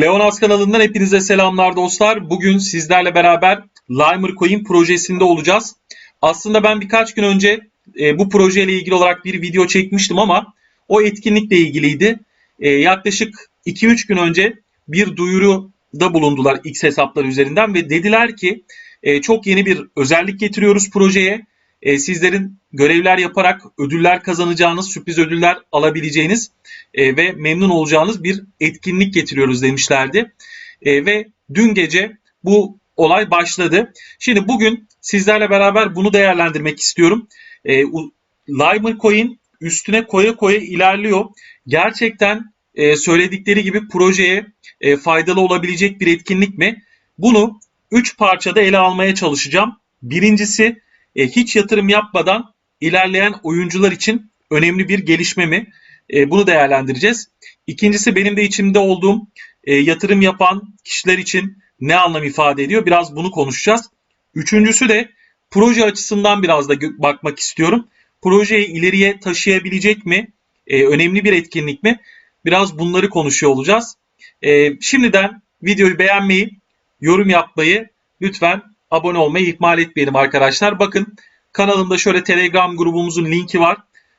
Leonas kanalından hepinize selamlar dostlar. Bugün sizlerle beraber Limer Coin projesinde olacağız. Aslında ben birkaç gün önce e, bu projeyle ilgili olarak bir video çekmiştim ama o etkinlikle ilgiliydi. E, yaklaşık 2-3 gün önce bir duyuruda bulundular X hesapları üzerinden ve dediler ki e, çok yeni bir özellik getiriyoruz projeye. E, sizlerin görevler yaparak ödüller kazanacağınız, sürpriz ödüller alabileceğiniz e, ve memnun olacağınız bir etkinlik getiriyoruz demişlerdi. E, ve dün gece bu olay başladı. Şimdi bugün sizlerle beraber bunu değerlendirmek istiyorum. E, Limer Coin üstüne koya koya ilerliyor. Gerçekten e, söyledikleri gibi projeye e, faydalı olabilecek bir etkinlik mi? Bunu 3 parçada ele almaya çalışacağım. Birincisi e, hiç yatırım yapmadan ilerleyen oyuncular için önemli bir gelişme mi? E, bunu değerlendireceğiz. İkincisi benim de içimde olduğum e, yatırım yapan kişiler için ne anlam ifade ediyor? Biraz bunu konuşacağız. Üçüncüsü de proje açısından biraz da bakmak istiyorum. Projeyi ileriye taşıyabilecek mi? E, önemli bir etkinlik mi? Biraz bunları konuşuyor olacağız. E, şimdiden videoyu beğenmeyi, yorum yapmayı, lütfen abone olmayı ihmal etmeyelim arkadaşlar. Bakın kanalımda şöyle Telegram grubumuzun linki var.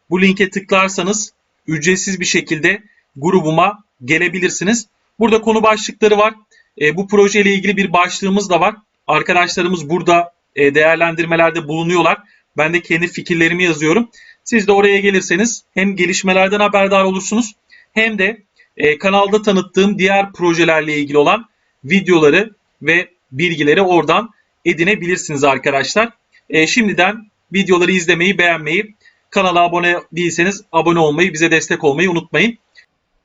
Bu linke tıklarsanız ücretsiz bir şekilde grubuma gelebilirsiniz. Burada konu başlıkları var. E, bu projeyle ilgili bir başlığımız da var. Arkadaşlarımız burada e, değerlendirmelerde bulunuyorlar. Ben de kendi fikirlerimi yazıyorum. Siz de oraya gelirseniz hem gelişmelerden haberdar olursunuz hem de e, kanalda tanıttığım diğer projelerle ilgili olan videoları ve bilgileri oradan edinebilirsiniz arkadaşlar. E, şimdiden videoları izlemeyi, beğenmeyi, kanala abone değilseniz abone olmayı, bize destek olmayı unutmayın.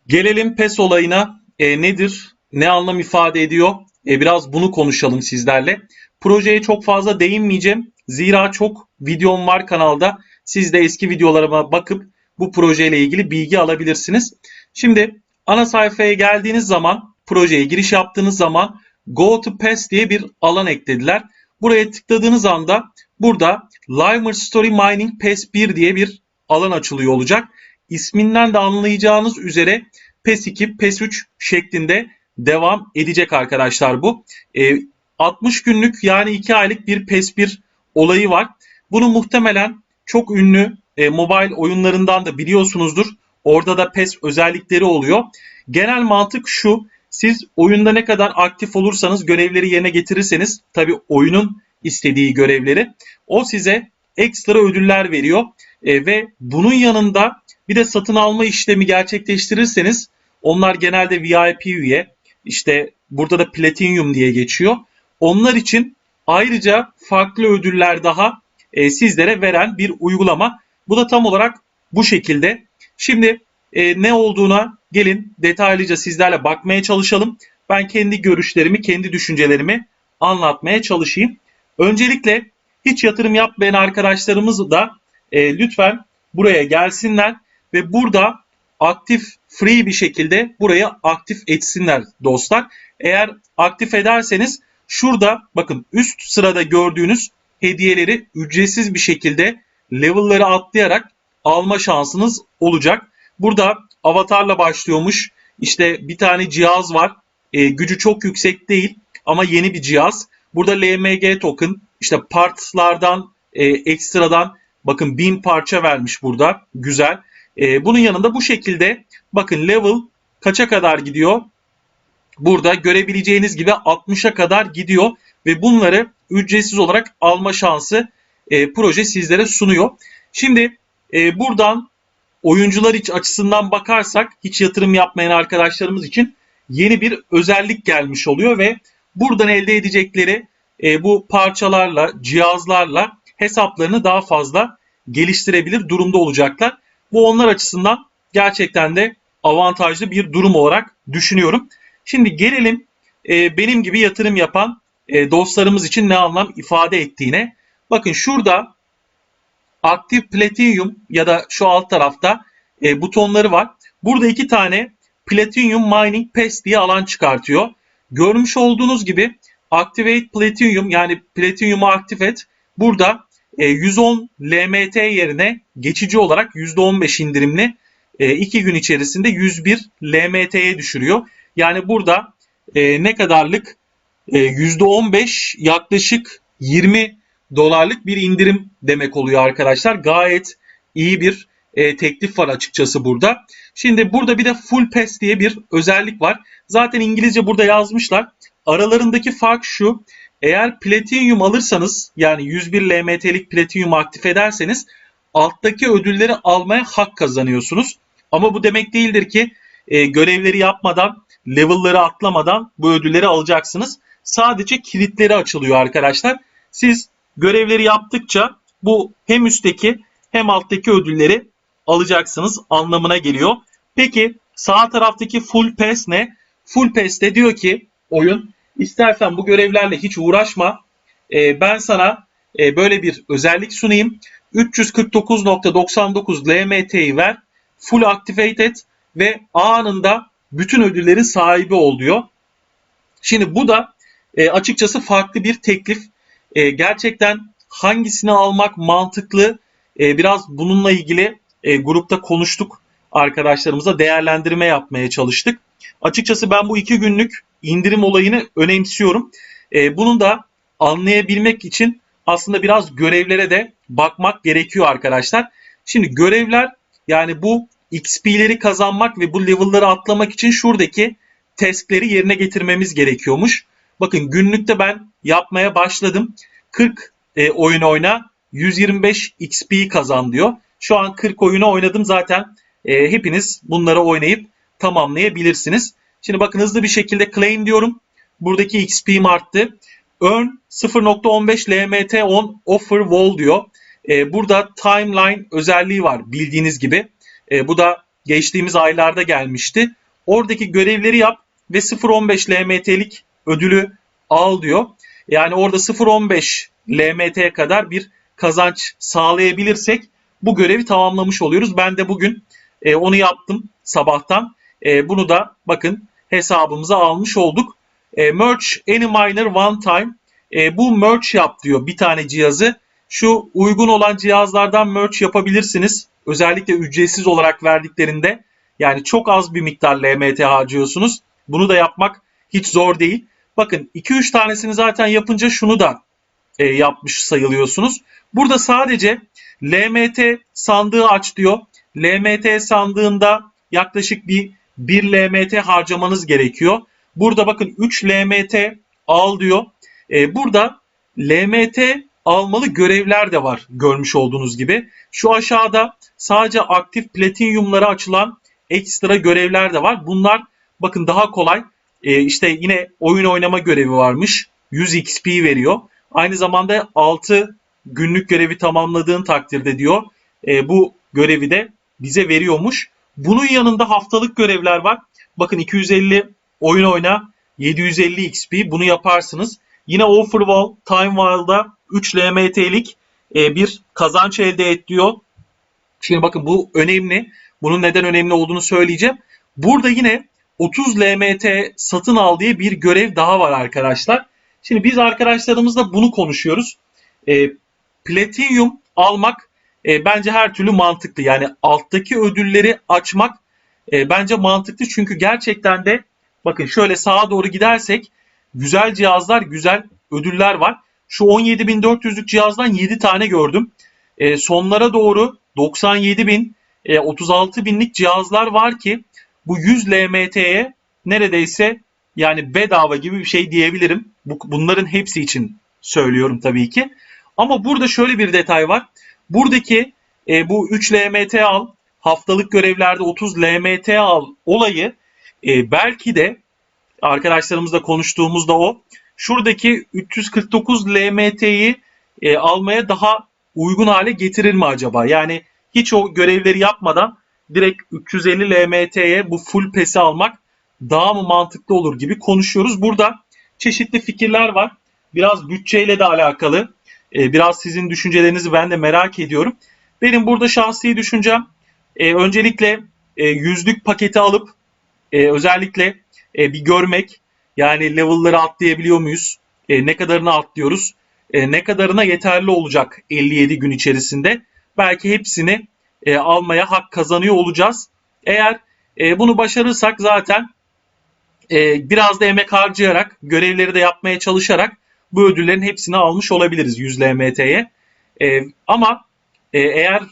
Gelelim PES olayına. E, nedir? Ne anlam ifade ediyor? E, biraz bunu konuşalım sizlerle. Projeye çok fazla değinmeyeceğim. Zira çok videom var kanalda. Siz de eski videolarıma bakıp bu projeyle ilgili bilgi alabilirsiniz. Şimdi ana sayfaya geldiğiniz zaman, projeye giriş yaptığınız zaman Go to PES diye bir alan eklediler. Buraya tıkladığınız anda burada Limer Story Mining PES 1 diye bir alan açılıyor olacak. İsminden de anlayacağınız üzere PES 2, PES 3 şeklinde devam edecek arkadaşlar bu. E, 60 günlük yani 2 aylık bir PES 1 olayı var. Bunu muhtemelen çok ünlü e, mobile oyunlarından da biliyorsunuzdur. Orada da PES özellikleri oluyor. Genel mantık şu. Siz oyunda ne kadar aktif olursanız görevleri yerine getirirseniz tabi oyunun istediği görevleri o size ekstra ödüller veriyor. E, ve bunun yanında bir de satın alma işlemi gerçekleştirirseniz onlar genelde VIP üye işte burada da Platinum diye geçiyor. Onlar için ayrıca farklı ödüller daha e, sizlere veren bir uygulama. Bu da tam olarak bu şekilde. Şimdi e, ne olduğuna gelin detaylıca sizlerle bakmaya çalışalım. Ben kendi görüşlerimi, kendi düşüncelerimi anlatmaya çalışayım. Öncelikle hiç yatırım yapmayan arkadaşlarımız da e, lütfen buraya gelsinler ve burada aktif free bir şekilde buraya aktif etsinler dostlar. Eğer aktif ederseniz şurada bakın üst sırada gördüğünüz hediyeleri ücretsiz bir şekilde level'ları atlayarak alma şansınız olacak. Burada avatarla başlıyormuş. İşte bir tane cihaz var. E, gücü çok yüksek değil ama yeni bir cihaz. Burada LMG token işte partslardan e, ekstradan bakın 1000 parça vermiş burada. Güzel. E, bunun yanında bu şekilde bakın level kaça kadar gidiyor? Burada görebileceğiniz gibi 60'a kadar gidiyor ve bunları ücretsiz olarak alma şansı e, proje sizlere sunuyor. Şimdi e, buradan oyuncular iç açısından bakarsak hiç yatırım yapmayan arkadaşlarımız için yeni bir özellik gelmiş oluyor ve buradan elde edecekleri e, bu parçalarla, cihazlarla hesaplarını daha fazla geliştirebilir durumda olacaklar. Bu onlar açısından gerçekten de avantajlı bir durum olarak düşünüyorum. Şimdi gelelim e, benim gibi yatırım yapan e, dostlarımız için ne anlam ifade ettiğine. Bakın şurada aktif platinum ya da şu alt tarafta e, butonları var. Burada iki tane Platinum Mining Pass diye alan çıkartıyor. Görmüş olduğunuz gibi Activate Platinum yani Platinum'u aktif et. Burada e, 110 LMT yerine geçici olarak %15 indirimli 2 e, gün içerisinde 101 LMT'ye düşürüyor. Yani burada e, ne kadarlık? E, %15 yaklaşık 20 dolarlık bir indirim demek oluyor arkadaşlar. Gayet iyi bir e, teklif var açıkçası burada. Şimdi burada bir de full pass diye bir özellik var. Zaten İngilizce burada yazmışlar. Aralarındaki fark şu. Eğer Platinum alırsanız yani 101 LMT'lik Platinum aktif ederseniz alttaki ödülleri almaya hak kazanıyorsunuz. Ama bu demek değildir ki e, görevleri yapmadan, level'ları atlamadan bu ödülleri alacaksınız. Sadece kilitleri açılıyor arkadaşlar. Siz görevleri yaptıkça bu hem üstteki hem alttaki ödülleri alacaksınız anlamına geliyor. Peki sağ taraftaki full pass ne? Full pass'te diyor ki oyun istersen bu görevlerle hiç uğraşma. Ee, ben sana e, böyle bir özellik sunayım. 349.99 LMT'yi ver. Full activate et ve anında bütün ödüllerin sahibi ol diyor. Şimdi bu da e, açıkçası farklı bir teklif. E, gerçekten hangisini almak mantıklı? E, biraz bununla ilgili e, grupta konuştuk arkadaşlarımıza değerlendirme yapmaya çalıştık. Açıkçası ben bu iki günlük indirim olayını önemsiyorum. E, bunun da anlayabilmek için aslında biraz görevlere de bakmak gerekiyor arkadaşlar. Şimdi görevler yani bu XP'leri kazanmak ve bu level'ları atlamak için şuradaki testleri yerine getirmemiz gerekiyormuş. Bakın günlükte ben yapmaya başladım. 40 e, oyun oyna 125 XP kazan diyor. Şu an 40 oyunu oynadım zaten. E, hepiniz bunları oynayıp tamamlayabilirsiniz. Şimdi bakın hızlı bir şekilde claim diyorum. Buradaki XP'm arttı. Earn 0.15 LMT on offer wall diyor. E, burada timeline özelliği var bildiğiniz gibi. E, bu da geçtiğimiz aylarda gelmişti. Oradaki görevleri yap ve 0.15 LMT'lik ödülü al diyor. Yani orada 0.15 LMT kadar bir kazanç sağlayabilirsek bu görevi tamamlamış oluyoruz. Ben de bugün e, onu yaptım sabahtan. E, bunu da bakın hesabımıza almış olduk. E, merge any miner one time. E, bu merge yap diyor bir tane cihazı. Şu uygun olan cihazlardan merge yapabilirsiniz. Özellikle ücretsiz olarak verdiklerinde. Yani çok az bir miktar LMT harcıyorsunuz. Bunu da yapmak hiç zor değil. Bakın 2-3 tanesini zaten yapınca şunu da e, yapmış sayılıyorsunuz. Burada sadece LMT sandığı aç diyor. LMT sandığında yaklaşık bir 1 LMT harcamanız gerekiyor. Burada bakın 3 LMT al diyor. E, burada LMT almalı görevler de var görmüş olduğunuz gibi. Şu aşağıda sadece aktif platinyumlara açılan ekstra görevler de var. Bunlar bakın daha kolay. E, işte yine oyun oynama görevi varmış. 100 XP veriyor. Aynı zamanda 6 günlük görevi tamamladığın takdirde diyor e, bu görevi de bize veriyormuş. Bunun yanında haftalık görevler var. Bakın 250 oyun oyna 750 XP bunu yaparsınız. Yine Offerwall Time Wild'da 3 LMT'lik e, bir kazanç elde et diyor. Şimdi bakın bu önemli. Bunun neden önemli olduğunu söyleyeceğim. Burada yine 30 LMT satın al diye bir görev daha var arkadaşlar. Şimdi biz arkadaşlarımızla bunu konuşuyoruz. E, Platinum almak e, bence her türlü mantıklı. Yani alttaki ödülleri açmak e, bence mantıklı. Çünkü gerçekten de bakın şöyle sağa doğru gidersek güzel cihazlar, güzel ödüller var. Şu 17.400'lük cihazdan 7 tane gördüm. E, sonlara doğru 97.000, e, 36.000'lik cihazlar var ki bu 100 LMT'ye neredeyse yani bedava gibi bir şey diyebilirim. Bu, bunların hepsi için söylüyorum tabii ki. Ama burada şöyle bir detay var. Buradaki e, bu 3 LMT al, haftalık görevlerde 30 LMT al olayı e, belki de arkadaşlarımızla konuştuğumuzda o. Şuradaki 349 LMT'yi e, almaya daha uygun hale getirir mi acaba? Yani hiç o görevleri yapmadan direkt 350 LMT'ye bu full pesi almak daha mı mantıklı olur gibi konuşuyoruz. Burada çeşitli fikirler var. Biraz bütçeyle de alakalı. E, biraz sizin düşüncelerinizi ben de merak ediyorum. Benim burada şahsi düşüncem e, öncelikle e, yüzlük paketi alıp e, özellikle bir görmek yani level'ları atlayabiliyor muyuz? Ne kadarını atlıyoruz? Ne kadarına yeterli olacak 57 gün içerisinde? Belki hepsini e, almaya hak kazanıyor olacağız. Eğer e, bunu başarırsak zaten e, biraz da emek harcayarak, görevleri de yapmaya çalışarak bu ödüllerin hepsini almış olabiliriz 100 LMT'ye. E, ama e, eğer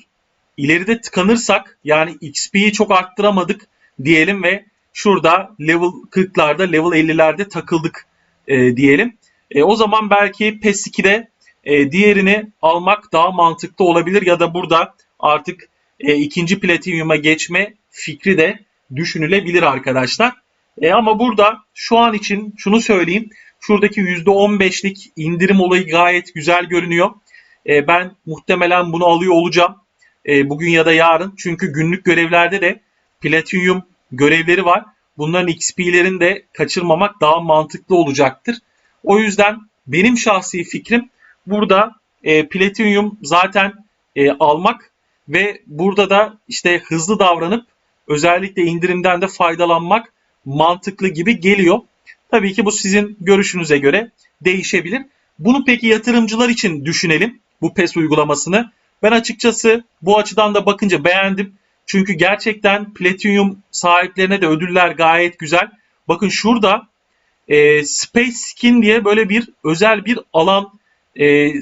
ileride tıkanırsak yani XP'yi çok arttıramadık diyelim ve şurada level 40'larda level 50'lerde takıldık e, diyelim. E, o zaman belki PES 2'de e, diğerini almak daha mantıklı olabilir ya da burada artık e, ikinci platinyuma geçme fikri de düşünülebilir arkadaşlar. E, ama burada şu an için şunu söyleyeyim. Şuradaki %15'lik indirim olayı gayet güzel görünüyor. E, ben muhtemelen bunu alıyor olacağım. E, bugün ya da yarın. Çünkü günlük görevlerde de platinyum görevleri var. Bunların XP'lerini de kaçırmamak daha mantıklı olacaktır. O yüzden benim şahsi fikrim burada e, platinyum zaten e, almak ve burada da işte hızlı davranıp özellikle indirimden de faydalanmak mantıklı gibi geliyor. Tabii ki bu sizin görüşünüze göre değişebilir. Bunu peki yatırımcılar için düşünelim bu PES uygulamasını. Ben açıkçası bu açıdan da bakınca beğendim. Çünkü gerçekten Platinum sahiplerine de ödüller gayet güzel. Bakın şurada e, Space Skin diye böyle bir özel bir alan e,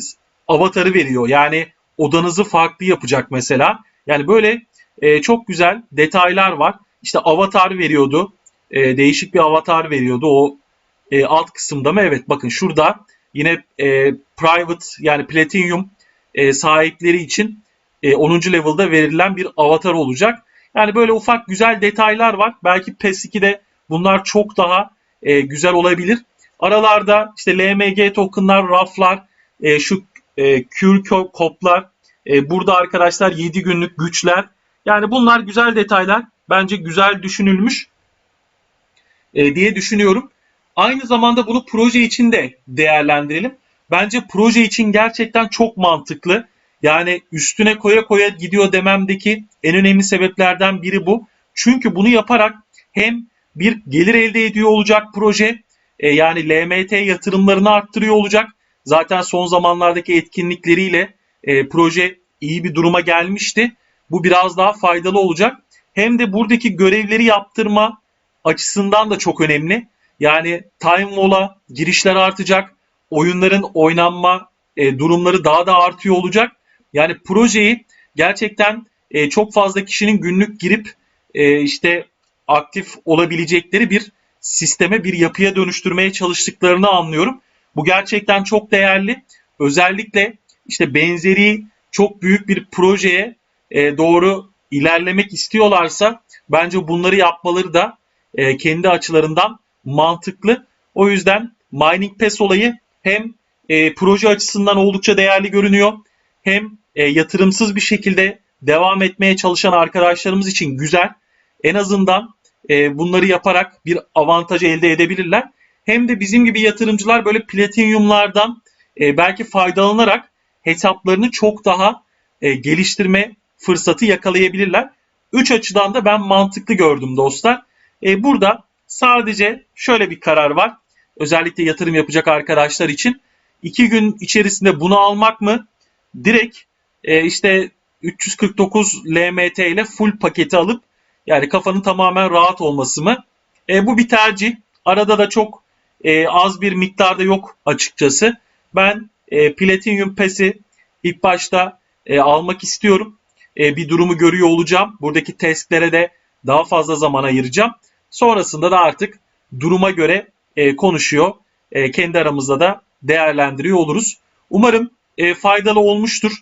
avatarı veriyor. Yani odanızı farklı yapacak mesela. Yani böyle e, çok güzel detaylar var. İşte avatar veriyordu. E, değişik bir avatar veriyordu. O e, alt kısımda mı? Evet bakın şurada yine e, private yani platinum e, sahipleri için e, 10. level'da verilen bir avatar olacak. Yani böyle ufak güzel detaylar var. Belki PES 2'de bunlar çok daha e, güzel olabilir. Aralarda işte LMG tokenlar, raflar, e, şu e, Q koplar, e, burada arkadaşlar 7 günlük güçler. Yani bunlar güzel detaylar. Bence güzel düşünülmüş e, diye düşünüyorum. Aynı zamanda bunu proje için de değerlendirelim. Bence proje için gerçekten çok mantıklı. Yani üstüne koya koya gidiyor dememdeki en önemli sebeplerden biri bu. Çünkü bunu yaparak hem bir gelir elde ediyor olacak proje, e, yani LMT yatırımlarını arttırıyor olacak. Zaten son zamanlardaki etkinlikleriyle e, proje iyi bir duruma gelmişti. Bu biraz daha faydalı olacak. Hem de buradaki görevleri yaptırma açısından da çok önemli. Yani time mola girişler artacak. Oyunların oynanma e, durumları daha da artıyor olacak. Yani projeyi gerçekten e, çok fazla kişinin günlük girip e, işte aktif olabilecekleri bir sisteme, bir yapıya dönüştürmeye çalıştıklarını anlıyorum. Bu gerçekten çok değerli. Özellikle işte benzeri çok büyük bir projeye e, doğru ilerlemek istiyorlarsa bence bunları yapmaları da e, kendi açılarından mantıklı. O yüzden Mining Pass olayı hem e, proje açısından oldukça değerli görünüyor hem e, yatırımsız bir şekilde devam etmeye çalışan arkadaşlarımız için güzel. En azından bunları yaparak bir avantaj elde edebilirler. Hem de bizim gibi yatırımcılar böyle platinyumlardan e, belki faydalanarak hesaplarını çok daha e, geliştirme fırsatı yakalayabilirler. Üç açıdan da ben mantıklı gördüm dostlar. E, burada sadece şöyle bir karar var. Özellikle yatırım yapacak arkadaşlar için. iki gün içerisinde bunu almak mı? Direkt e, işte 349 LMT ile full paketi alıp yani kafanın tamamen rahat olması mı? E, bu bir tercih. Arada da çok e, az bir miktarda yok açıkçası. Ben e, Platinum Pass'i ilk başta e, almak istiyorum. E, bir durumu görüyor olacağım. Buradaki testlere de daha fazla zaman ayıracağım. Sonrasında da artık duruma göre e, konuşuyor. E, kendi aramızda da değerlendiriyor oluruz. Umarım e, faydalı olmuştur.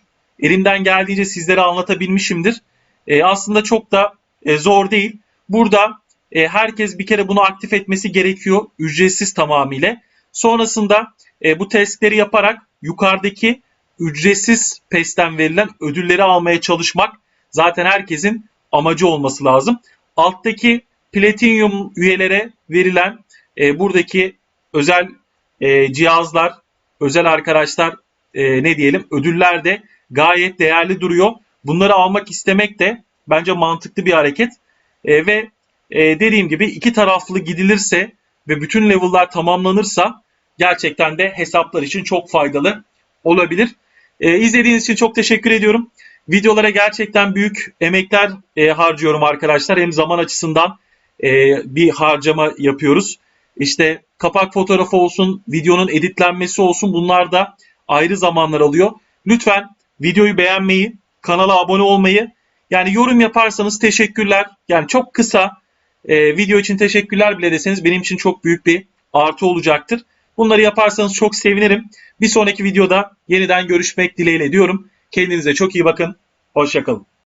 Elimden geldiğince sizlere anlatabilmişimdir. E, aslında çok da e, zor değil. Burada e, herkes bir kere bunu aktif etmesi gerekiyor. Ücretsiz tamamıyla. Sonrasında e, bu testleri yaparak yukarıdaki ücretsiz PES'ten verilen ödülleri almaya çalışmak zaten herkesin amacı olması lazım. Alttaki Platinum üyelere verilen e, buradaki özel e, cihazlar, özel arkadaşlar e, ne diyelim ödüller de gayet değerli duruyor. Bunları almak istemek de bence mantıklı bir hareket. E, ve e, dediğim gibi iki taraflı gidilirse ve bütün level'lar tamamlanırsa gerçekten de hesaplar için çok faydalı olabilir. E, izlediğiniz için çok teşekkür ediyorum. Videolara gerçekten büyük emekler e, harcıyorum arkadaşlar. Hem zaman açısından e, bir harcama yapıyoruz. İşte kapak fotoğrafı olsun, videonun editlenmesi olsun bunlar da ayrı zamanlar alıyor. Lütfen videoyu beğenmeyi, kanala abone olmayı, yani yorum yaparsanız teşekkürler. Yani çok kısa e, video için teşekkürler bile deseniz benim için çok büyük bir artı olacaktır. Bunları yaparsanız çok sevinirim. Bir sonraki videoda yeniden görüşmek dileğiyle diyorum. Kendinize çok iyi bakın. Hoşçakalın.